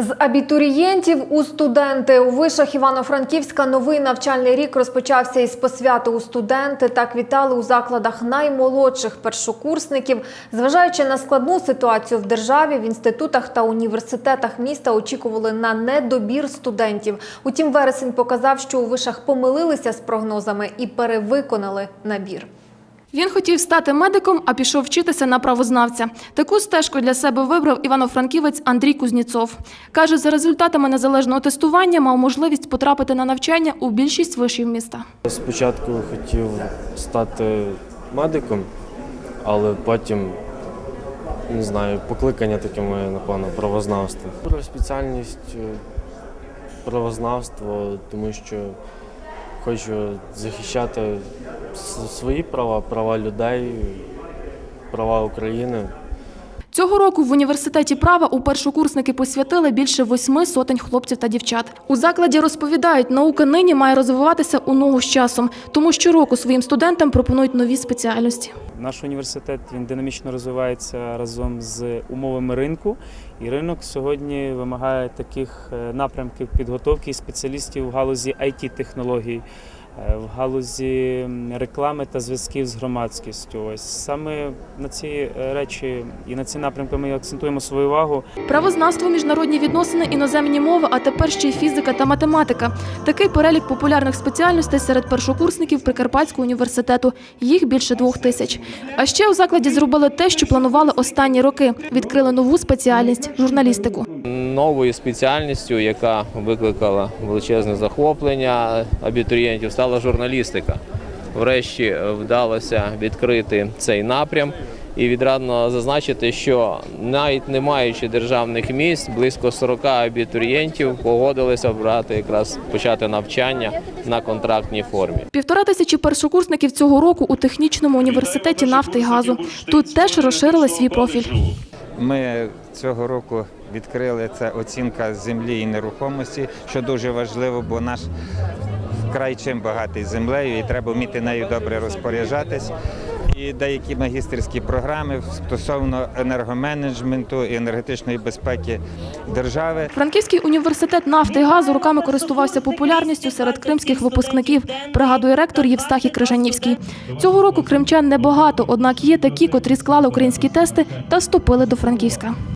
З абітурієнтів у студенти у вишах Івано-Франківська новий навчальний рік розпочався із посвяти у студенти. Так вітали у закладах наймолодших першокурсників. Зважаючи на складну ситуацію в державі, в інститутах та університетах міста очікували на недобір студентів. Утім, вересень показав, що у вишах помилилися з прогнозами і перевиконали набір. Він хотів стати медиком, а пішов вчитися на правознавця. Таку стежку для себе вибрав івано-франківець Андрій Кузніцов. Каже, за результатами незалежного тестування мав можливість потрапити на навчання у більшість вишів міста. Спочатку хотів стати медиком, але потім, не знаю, покликання таке моє, напевно, правознавство. Про спеціальність е, правознавство, тому що хочу захищати свої права, права людей, права України. Цього року в університеті права у першокурсники посвятили більше восьми сотень хлопців та дівчат. У закладі розповідають, наука нині має розвиватися у ногу з часом, тому щороку своїм студентам пропонують нові спеціальності. Наш університет він динамічно розвивається разом з умовами ринку, і ринок сьогодні вимагає таких е, напрямків підготовки спеціалістів в галузі it технологій в галузі реклами та зв'язків з громадськістю. Ось саме на ці е, речі і на ці напрямки ми акцентуємо свою увагу. Правознавство, міжнародні відносини, іноземні мови, а тепер ще й фізика та математика. Такий перелік популярних спеціальностей серед першокурсників Прикарпатського університету. Їх більше двох тисяч. А ще у закладі зробили те, що планували останні роки. Відкрили нову спеціальність журналістику. Новою спеціальністю, яка викликала величезне захоплення абітурієнтів, стала журналістика. Врешті е, вдалося відкрити цей напрям. І відрадно зазначити, що навіть не маючи державних місць, близько 40 абітурієнтів погодилися брати якраз почати навчання на контрактній формі. Півтора тисячі першокурсників цього року у технічному університеті нафти і газу. Тут теж розширили свій профіль. Ми цього року відкрили це оцінка землі і нерухомості, що дуже важливо, бо наш край чим багатий землею, і треба вміти нею добре розпоряджатись. І деякі магістерські програми стосовно енергоменеджменту і енергетичної безпеки держави. Франківський університет нафти і газу роками користувався популярністю серед кримських випускників, пригадує ректор Євстахій Крижанівський. Цього року кримчан небагато, однак є такі, котрі склали українські тести та вступили до Франківська.